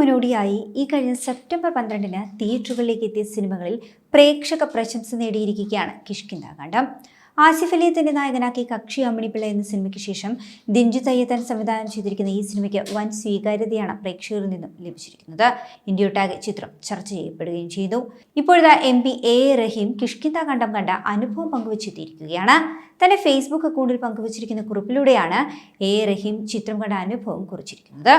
മുന്നോടിയായി ഈ കഴിഞ്ഞ സെപ്റ്റംബർ പന്ത്രണ്ടിന് തിയേറ്ററുകളിലേക്ക് എത്തിയ സിനിമകളിൽ പ്രേക്ഷക പ്രശംസ നേടിയിരിക്കുകയാണ് കിഷ്കിന്ദ കണ്ടം ആസിഫ് അലിയെ നായകനാക്കി കക്ഷി അമ്മിണിപ്പിള്ള എന്ന സിനിമയ്ക്ക് ശേഷം ദിഞ്ചു തയ്യത്താൻ സംവിധാനം ചെയ്തിരിക്കുന്ന ഈ സിനിമയ്ക്ക് വൻ സ്വീകാര്യതയാണ് പ്രേക്ഷകരിൽ നിന്നും ലഭിച്ചിരിക്കുന്നത്. ഇന്ത്യയൊട്ടാകെ ചിത്രം ചർച്ച ചെയ്യപ്പെടുകയും ചെയ്തു. ഇപ്പോഴത്തെ M P A Rahim Kishkindha Kaandam കണ്ട അനുഭവം പങ്കുവച്ചെത്തിയിരിക്കുകയാണ് തന്റെ ഫേസ്ബുക്ക് അക്കൗണ്ടിൽ പങ്കുവച്ചിരിക്കുന്ന കുറിപ്പിലൂടെയാണ് എ റഹീം ചിത്രം കണ്ട അനുഭവം കുറിച്ചിരിക്കുന്നത്.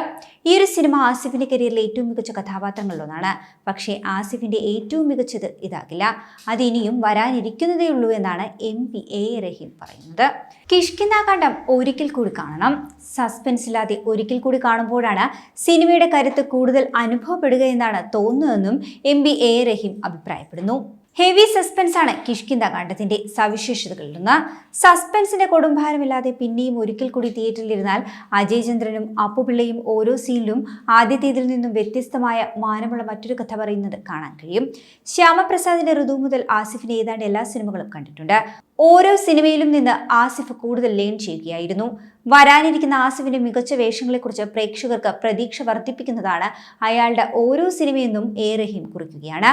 ഈ ഒരു സിനിമ ആസിഫിന്റെ കരിയറിലെ ഏറ്റവും മികച്ച കഥാപാത്രങ്ങളിലൊന്നാണ്. പക്ഷേ ആസിഫിന്റെ ഏറ്റവും മികച്ചത് ഇതാകില്ല. അത് ഇനിയും വരാനിരിക്കുന്നതേ ഉള്ളൂ എന്നാണ് എം പി എ റഹീം പറയുന്നത്. കിഷ്കിന്ന കണ്ടം ഒരിക്കൽ കൂടി കാണണം. സസ്പെൻസ് ഇല്ലാതെ ഒരിക്കൽ കൂടി കാണുമ്പോഴാണ് സിനിമയുടെ കരുത്ത് കൂടുതൽ അനുഭവപ്പെടുക എന്നാണ് തോന്നുന്നതെന്നും എം പി എ റഹീം അഭിപ്രായപ്പെടുന്നു. ഹെവി സസ്പെൻസ് ആണ് കിഷ്കിന്ത കാണ്ഡത്തിന്റെ സവിശേഷതകളിലൊന്ന് സസ്പെൻസിന്റെ കൊടുംഭാരമില്ലാതെ പിന്നെയും ഒരിക്കൽ കൂടി തിയേറ്ററിലിരുന്നാൽ അജയ് ചന്ദ്രനും അപ്പുപിള്ളയും ഓരോ സീനിലും ആദ്യത്തേതിൽ നിന്നും വ്യത്യസ്തമായ മാനമുള്ള മറ്റൊരു കഥ പറയുന്നത് കാണാൻ കഴിയും. ശ്യാമപ്രസാദിന്റെ ഋതു മുതൽ ആസിഫിന്റെ ഏതാണ്ട് എല്ലാ സിനിമകളും കണ്ടിട്ടുണ്ട്. ഓരോ സിനിമയിലും നിന്ന് ആസിഫ് കൂടുതൽ ലേൺ ചെയ്യുകയായിരുന്നു. വരാനിരിക്കുന്ന ആസിഫിന്റെ മികച്ച വേഷങ്ങളെക്കുറിച്ച് പ്രേക്ഷകർക്ക് പ്രതീക്ഷ വർദ്ധിപ്പിക്കുന്നതാണ് അയാളുടെ ഓരോ സിനിമയെന്നും എ കുറിക്കുകയാണ്.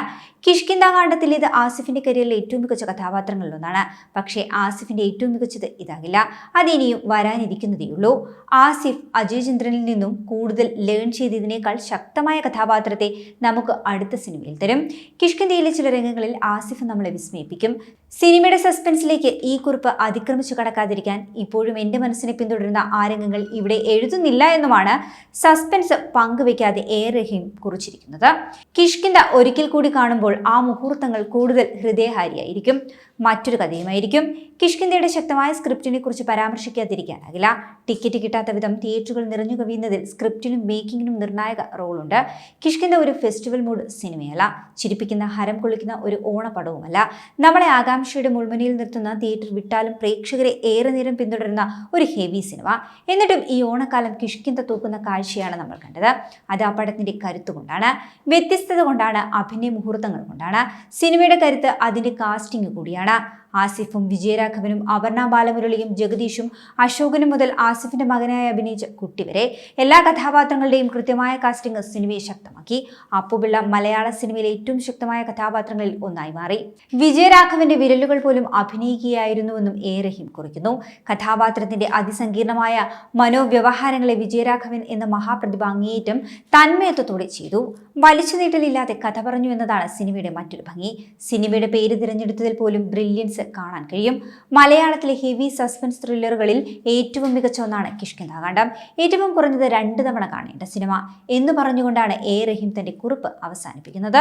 ഇത് ആസിഫിന്റെ കരിയറിലെ ഏറ്റവും മികച്ച കഥാപാത്രങ്ങളിലൊന്നാണ്. പക്ഷേ ആസിഫിന്റെ ഏറ്റവും മികച്ചത് ഇതാകില്ല. അതിനിയും വരാനിരിക്കുന്നതേയുള്ളൂ. ആസിഫ് അജയ് ചന്ദ്രനിൽ നിന്നും കൂടുതൽ ലേൺ ചെയ്തതിനേക്കാൾ ശക്തമായ കഥാപാത്രത്തെ നമുക്ക് അടുത്ത സിനിമയിൽ തരും. കിഷ്കിന്തയിലെ ചില രംഗങ്ങളിൽ ആസിഫ് നമ്മളെ വിസ്മയിപ്പിക്കും. സിനിമയുടെ സസ്പെൻസിലേക്ക് ഈ കുറിപ്പ് അതിക്രമിച്ചു കടക്കാതിരിക്കാൻ ഇപ്പോഴും എന്റെ മനസ്സിനെ പിന്തുടരുന്ന ആരംഗങ്ങൾ രംഗങ്ങൾ ഇവിടെ എഴുതുന്നില്ല എന്നുമാണ് സസ്പെൻസ് പങ്കുവെക്കാതെ എ റഹീം കുറിച്ചിരിക്കുന്നത്. കിഷ്കിന്ത ഒരിക്കൽ കൂടി കാണുമ്പോൾ ആ മുഹൂർത്തങ്ങൾ കൂടുതൽ ഹൃദയഹാരിയായിരിക്കും. മറ്റൊരു കഥയുമായിരിക്കും. കിഷ്കിന്തയുടെ ശക്തമായ സ്ക്രിപ്റ്റിനെ കുറിച്ച് പരാമർശിക്കാതിരിക്കാനാകില്ല. ടിക്കറ്റ് കിട്ടാത്ത വിധം തിയേറ്ററുകൾ നിറഞ്ഞു കവിയുന്നതിൽ സ്ക്രിപ്റ്റിനും മേക്കിങ്ങിനും നിർണായക റോളുണ്ട്. കിഷ്കിന്ത ഒരു ഫെസ്റ്റിവൽ മൂഡ് സിനിമയല്ല. ചിരിപ്പിക്കുന്ന ഹരം കൊള്ളിക്കുന്ന ഒരു ഓണപടവുമല്ല നമ്മളെ ആകാംക്ഷയുടെ മുൾമുനയിൽ നിർത്തുന്ന തിയേറ്റർ വിട്ടാലും പ്രേക്ഷകരെ ഏറെ നേരം പിന്തുടരുന്ന ഒരു ഹെവി സിനിമ. എന്നിട്ടും ഈ ഓണക്കാലം കിഷ്കിന്ത തൂക്കുന്ന കാഴ്ചയാണ് നമ്മൾ കണ്ടത്. അത് ആ പടത്തിന്റെ കരുത്ത് കൊണ്ടാണ് വ്യത്യസ്തത കൊണ്ടാണ് അഭിനയ മുഹൂർത്തങ്ങൾ കൊണ്ടാണ്. സിനിമയുടെ കരുത്ത് അതിന്റെ കാസ്റ്റിംഗ് കൂടിയാണ്. ആസിഫും വിജയരാഘവനും അപർണ ബാലമുരളിയും ജഗദീഷും അശോകനും മുതൽ ആസിഫിന്റെ മകനായി അഭിനയിച്ച കുട്ടി വരെ എല്ലാ കഥാപാത്രങ്ങളുടെയും കൃത്യമായ കാസ്റ്റിംഗ് സിനിമയെ ശക്തമാക്കി. അപ്പുപിള്ള മലയാള സിനിമയിലെ ഏറ്റവും ശക്തമായ കഥാപാത്രങ്ങളിൽ ഒന്നായി മാറി. വിജയരാഘവന്റെ വിരലുകൾ പോലും അഭിനയിക്കുകയായിരുന്നുവെന്നും എ റഹീം കുറിക്കുന്നു. കഥാപാത്രത്തിന്റെ അതിസങ്കീർണമായ മനോവ്യവഹാരങ്ങളെ വിജയരാഘവൻ എന്ന മഹാപ്രതിഭ അങ്ങേയറ്റം തന്മയത്വത്തോടെ ചെയ്തു. വലിച്ചു നീട്ടലില്ലാതെ കഥ പറഞ്ഞു എന്നതാണ് സിനിമയുടെ മറ്റൊരു ഭംഗി. സിനിമയുടെ പേര് തിരഞ്ഞെടുത്തതിൽ പോലും ബ്രില്യൻസ് കാണാൻ കഴിയും. മലയാളത്തിലെ ഹെവി സസ്പെൻസ് ത്രില്ലറുകളിൽ ഏറ്റവും മികച്ച ഒന്നാണ് കിഷ്കിന്താകാന്ഡം ഏറ്റവും കുറഞ്ഞത് രണ്ട് തവണ കാണേണ്ട സിനിമ എന്ന് പറഞ്ഞുകൊണ്ടാണ് എ റഹീം തന്റെ കുറിപ്പ് അവസാനിപ്പിക്കുന്നത്.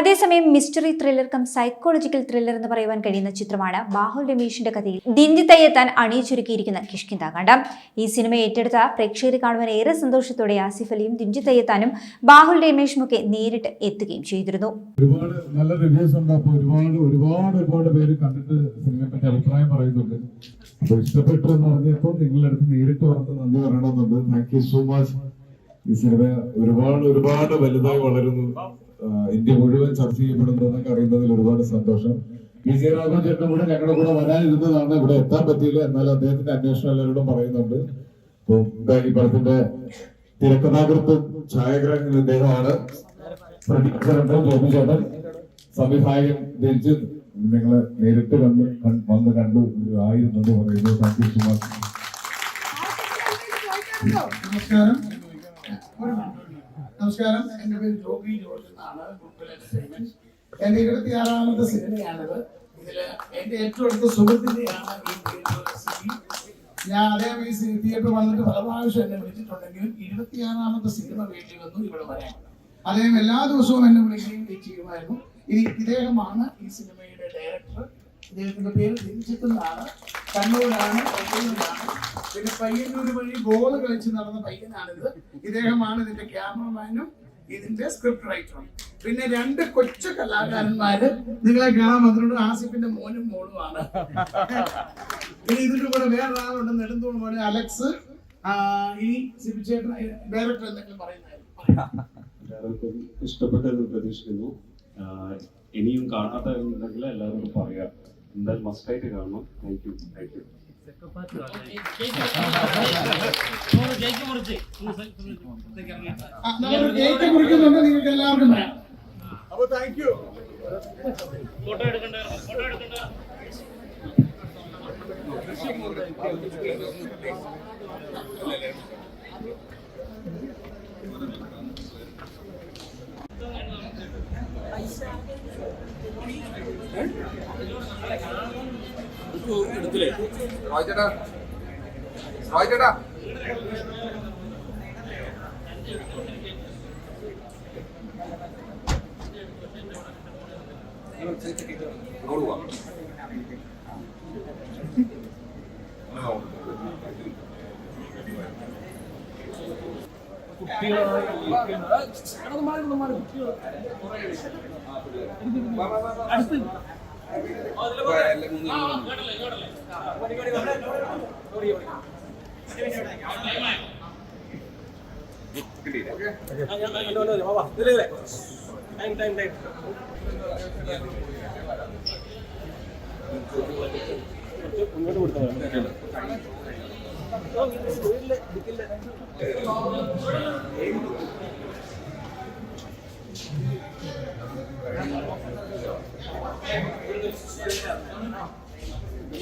അതേസമയം mystery thriller cum psychological thriller എന്ന് പറയുവാൻ കഴിയുന്ന ചിത്രമാണ് ബാഹുൽ രമേഷിന്റെ കഥയിൽ ദിഞ്ചിത്തയ്യെത്താൻ അണിയിച്ചൊരുക്കിയിരിക്കുന്ന കിഷ്കിന്താകാന്ഡം ഈ സിനിമ ഏറ്റെടുത്ത പ്രേക്ഷകരെ കാണുവാൻ ഏറെ സന്തോഷത്തോടെ ആസിഫ് അലിയും ദിഞ്ചിത്തയ്യെത്താനും ബാഹുൽ രമേഷും ഒക്കെ നേരിട്ട് എത്തുകയും ചെയ്തിരുന്നു. ഒരുപാട് നല്ല റിവ്യൂസ് ഉണ്ട്. അപ്പോൾ ഒരുപാട് ഒരുപാട് ഒരുപാട് പേര് കണ്ടിട്ട് പറ്റി അഭിപ്രായം പറയുന്നുണ്ട്. അപ്പൊ ഇഷ്ടപ്പെട്ടു എന്ന് പറഞ്ഞപ്പോൾ നിങ്ങളുടെ അടുത്ത് നേരിട്ട് പറഞ്ഞ് നന്ദി പറയണമെന്നുണ്ട്. താങ്ക് യു സോ മച്ച് ഈ സിനിമ ഒരുപാട് ഒരുപാട് വലുതായി വളരുന്നു. ഇന്ത്യ മുഴുവൻ ചർച്ച ചെയ്യപ്പെടുന്നു എന്നൊക്കെ അറിയുന്നതിൽ ഒരുപാട് സന്തോഷം. വിജയരാഘവൻ ചേട്ടൻ കൂടെ ഞങ്ങളുടെ കൂടെ വരാനിരുന്നതാണ്. ഇവിടെ എത്താൻ പറ്റിയില്ല. എന്നാൽ അദ്ദേഹത്തിന്റെ അന്വേഷണം എല്ലാവരോടും പറയുന്നുണ്ട്. അപ്പൊ എന്തായാലും ഈ പടത്തിന്റെ തിരക്കഥാകൃത്ത് ഛായാഗ്രഹങ്ങൾ ഇദ്ദേഹമാണ്. ചേട്ടൻ ജോബി ചേട്ടൻ സംവിധായകൻ രഞ്ജിത്ത് നിങ്ങളെ നേരിട്ട് കണ്ട് വന്ന് കണ്ടു ആയിരുന്നു എന്ന് പറയുന്നു താങ്ക് യു സോ മച്ച് നമസ്കാരം. നമസ്കാരം. എന്റെ പേര് ജോബി ജോർജ് എന്നാണ്. ഗുഡ്വിൽ ഇരുപത്തി ആറാമത്തെ സിനിമയാണിത്. ഇതിൽ എന്റെ ഏറ്റവും അടുത്ത സുഹൃത്തിന്റെയാണ് ഈ സിനിമ ഞാൻ അദ്ദേഹം ഈ സിനിമ തിയേറ്റർ വന്നിട്ട് പല പ്രാവശ്യം എന്നെ വിളിച്ചിട്ടുണ്ടെങ്കിലും ഇരുപത്തിയാറാമത്തെ സിനിമ വീട്ടിൽ വന്നു ഇവിടെ വരാൻ. അദ്ദേഹം എല്ലാ ദിവസവും എന്നെ വിളിക്കുകയും ചെയ്യുമായിരുന്നു. ഇനി ഇദ്ദേഹമാണ് ഈ സിനിമയുടെ ഡയറക്ടർ പേര് രഞ്ജിത്ത് എന്നാണ്. കണ്ണൂരാണ് പിന്നെ പയ്യന്നൂർ വഴി ഗോൾ കളിച്ച് നടന്ന പയ്യനാണിത്. ഇദ്ദേഹമാണ് ഇതിന്റെ ക്യാമറമാനും ഇതിന്റെ സ്ക്രിപ്റ്റ് റൈറ്ററും പിന്നെ രണ്ട് കൊച്ചു കലാകാരന്മാര് നിങ്ങളെ കാണാൻ വന്നിട്ടുണ്ട്. ആസിഫിന്റെ മോനും മോളുമാണ്. പിന്നെ ഇതിന്റെ കൂടെ വേറൊരാളുണ്ട് നെടുന്തൂൺ മോനെ അലക്സ്. ഈ സിബിച്ചേട്ടൻ ഡയറക്ടർ എന്തെങ്കിലും പറയുന്നതായിരുന്നു ഇഷ്ടപ്പെട്ടെന്ന് പ്രതീക്ഷിക്കുന്നു. ഇനിയും കാണാത്ത ഉണ്ടെങ്കിൽ എല്ലാവർക്കും പറയാം എന്തായാലും മസ്റ്റായിട്ട് കാണണം താങ്ക് യു താങ്ക് യു ആ, നമ്മളൊരു കേക്ക് മുറിക്കുന്നുണ്ട് നിങ്ങൾക്ക് എല്ലാവർക്കും പറയാം ചേട്ടാ റോയ് ചേട്ടാ അങ്ങോട്ട് പോവാം മുന്നോട്ട് കൊടുത്താൽ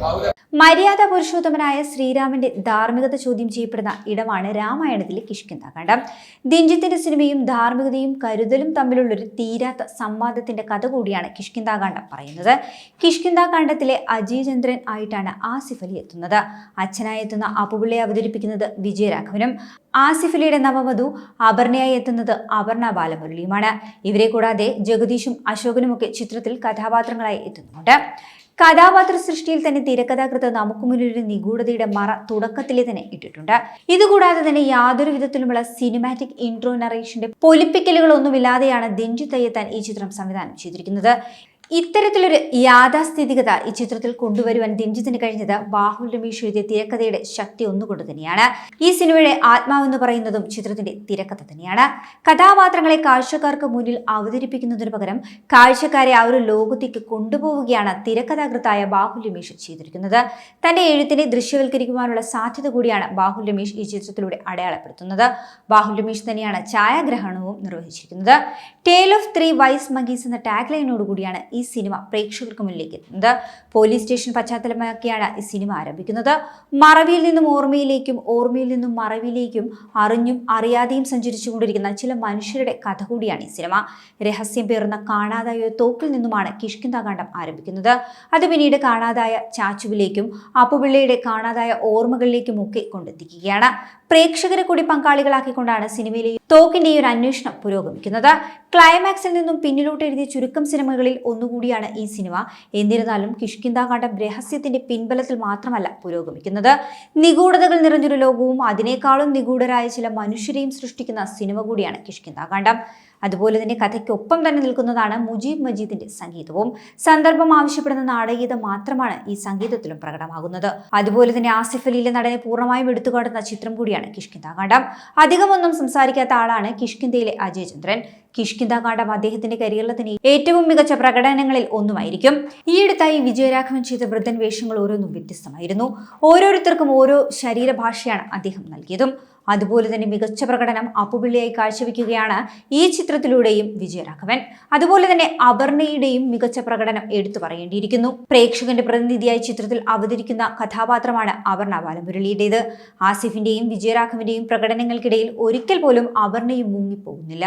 മോനെ. മര്യാദ പുരുഷോത്തമനായ ശ്രീരാമന്റെ ധാർമ്മികത ചോദ്യം ചെയ്യപ്പെടുന്ന ഇടമാണ് രാമായണത്തിലെ കിഷ്കിന്താകാന്ഡം ദിഞ്ചിത്തിന്റെ സിനിമയും ധാർമ്മികതയും കരുതലും തമ്മിലുള്ളൊരു തീരാത്ത സംവാദത്തിന്റെ കഥ കൂടിയാണ് കിഷ്കിന്താകാന്ഡം പറയുന്നത്. കിഷ്കിന്താകാന്ഡത്തിലെ അജയചന്ദ്രൻ ആയിട്ടാണ് ആസിഫ് അലി എത്തുന്നത്. അച്ഛനായി എത്തുന്ന അപ്പുപിള്ളയെ അവതരിപ്പിക്കുന്നത് വിജയരാഘവനും ആസിഫ് അലിയുടെ നവവധു അപർണയായി എത്തുന്നത് അപർണ ബാലമുരളിയുമാണ്. ഇവരെ കൂടാതെ ജഗദീഷും അശോകനുമൊക്കെ ചിത്രത്തിൽ കഥാപാത്രങ്ങളായി എത്തുന്നുണ്ട് കഥാപാത്ര സൃഷ്ടിയിൽ തന്നെ തിരക്കഥാകൃത്ത് നമുക്ക് മുന്നിൽ ഒരു നിഗൂഢതയുടെ മറ തുടക്കത്തിലെ തന്നെ ഇട്ടിട്ടുണ്ട്. ഇതുകൂടാതെ തന്നെ യാതൊരു വിധത്തിലുമുള്ള സിനിമാറ്റിക് ഇൻട്രോ നറേഷന്റെ പൊലിപ്പിക്കലുകളൊന്നുമില്ലാതെയാണ് ദിഞ്ചു തയ്യത്താൻ ഈ ചിത്രം സംവിധാനം ചെയ്തിരിക്കുന്നത്. ഇത്തരത്തിലൊരു യാഥാസ്ഥിതികത ഈ ചിത്രത്തിൽ കൊണ്ടുവരുവാൻ ദിഞ്ചിത്തിന് കഴിഞ്ഞത് ബാഹുൽ രമേശ് എഴുതിയ തിരക്കഥയുടെ ശക്തി ഒന്നുകൊണ്ട് തന്നെയാണ്. ഈ സിനിമയുടെ ആത്മാവെന്ന് പറയുന്നതും ചിത്രത്തിന്റെ തിരക്കഥ തന്നെയാണ്. കഥാപാത്രങ്ങളെ കാഴ്ചക്കാർക്ക് മുന്നിൽ അവതരിപ്പിക്കുന്നതിന് പകരം കാഴ്ചക്കാരെ ആ ഒരു ലോകത്തേക്ക് കൊണ്ടുപോവുകയാണ് തിരക്കഥാകൃത്തായ ബാഹുൽ രമേശ് ചെയ്തിരിക്കുന്നത്. തന്റെ എഴുത്തിനെ ദൃശ്യവൽക്കരിക്കുവാനുള്ള സാധ്യത കൂടിയാണ് ബാഹുൽ രമേശ് ഈ ചിത്രത്തിലൂടെ അടയാളപ്പെടുത്തുന്നത്. ബാഹുൽ രമേശ് തന്നെയാണ് ഛായാഗ്രഹണവും നിർവഹിച്ചിരിക്കുന്നത്. Tale of three wise monkeys എന്ന ടാഗ് ലൈനോട് കൂടിയാണ് ഈ സിനിമ പ്രേക്ഷകർക്ക് മുന്നിലേക്ക് പോലീസ് സ്റ്റേഷൻ പശ്ചാത്തലമാക്കിയാണ് ഈ സിനിമ ആരംഭിക്കുന്നത്. മറവിയിൽ നിന്നും ഓർമ്മയിലേക്കും ഓർമ്മയിൽ നിന്നും മറവിയിലേക്കും അറിഞ്ഞും അറിയാതെയും സഞ്ചരിച്ചുകൊണ്ടിരിക്കുന്ന ചില മനുഷ്യരുടെ കഥ കൂടിയാണ് ഈ സിനിമ. രഹസ്യം പേർന്ന കാണാതായ തോക്കിൽ നിന്നുമാണ് കിഷ്കിന്താകാന്ഡം ആരംഭിക്കുന്നത്. അത് പിന്നീട് കാണാതായ ചാച്ചുവിലേക്കും അപ്പുപിള്ളയുടെ കാണാതായ ഓർമ്മകളിലേക്കും ഒക്കെ കൊണ്ടെത്തിക്കുകയാണ്. പ്രേക്ഷകരെ കൂടി പങ്കാളികളാക്കിക്കൊണ്ടാണ് സിനിമയിലെ തോക്കിന്റെ ഒരു അന്വേഷണം പുരോഗമിക്കുന്നത്. ക്ലൈമാക്സിൽ നിന്നും പിന്നിലോട്ട് എഴുതിയ ചുരുക്കം സിനിമകളിൽ ഒന്നുകൂടിയാണ് ഈ സിനിമ. എന്നിരുന്നാലും കിഷ്കിന്താകാന്ഡം രഹസ്യത്തിന്റെ പിൻബലത്തിൽ മാത്രമല്ല പുരോഗമിക്കുന്നത്. നിഗൂഢതകൾ നിറഞ്ഞൊരു ലോകവും അതിനേക്കാളും നിഗൂഢരായ ചില മനുഷ്യരെയും സൃഷ്ടിക്കുന്ന സിനിമ കൂടിയാണ് കിഷ്കിന്താകാന്ഡം അതുപോലെ തന്നെ കഥയ്ക്കൊപ്പം തന്നെ നിൽക്കുന്നതാണ് മുജീബ് മജീദിന്റെ സംഗീതവും. സന്ദർഭം ആവശ്യപ്പെടുന്ന നാടകീയത മാത്രമാണ് ഈ സംഗീതത്തിലും പ്രകടമാകുന്നത്. അതുപോലെ തന്നെ ആസിഫ് അലിയിലെ നടനെ പൂർണമായും എടുത്തുകാട്ടുന്ന ചിത്രം കൂടിയാണ് കിഷ്കിന്താകാന്ഡം അധികമൊന്നും സംസാരിക്കാത്ത ആളാണ് കിഷ്കിന്ദയിലെ അജയ് ചന്ദ്രൻ. കിഷ്കിന്താകാന്ഡം അദ്ദേഹത്തിന്റെ കരിയറിലെ തന്നെ ഏറ്റവും മികച്ച പ്രകടനങ്ങളിൽ ഒന്നുമായിരിക്കും. ഈയിടത്തായി വിജയരാഘവൻ ചെയ്ത വൃദ്ധൻ വേഷങ്ങൾ ഓരോന്നും വ്യത്യസ്തമായിരുന്നു. ഓരോരുത്തർക്കും ഓരോ ശരീരഭാഷയാണ് അദ്ദേഹം നൽകിയതും. അതുപോലെ തന്നെ മികച്ച പ്രകടനം അപ്പുപിള്ളിയായി കാഴ്ചവെക്കുകയാണ് ഈ ചിത്രത്തിലൂടെയും വിജയരാഘവൻ. അതുപോലെ തന്നെ അപർണയുടെയും മികച്ച പ്രകടനം എടുത്തു പറയേണ്ടിയിരിക്കുന്നു. പ്രേക്ഷകന്റെ പ്രതിനിധിയായി ചിത്രത്തിൽ അവതരിക്കുന്ന കഥാപാത്രമാണ് അപർണ ബാലമുരളിയുടേത്. ആസിഫിന്റെയും വിജയരാഘവന്റെയും പ്രകടനങ്ങൾക്കിടയിൽ ഒരിക്കൽ പോലും അപർണയും മുങ്ങിപ്പോകുന്നില്ല.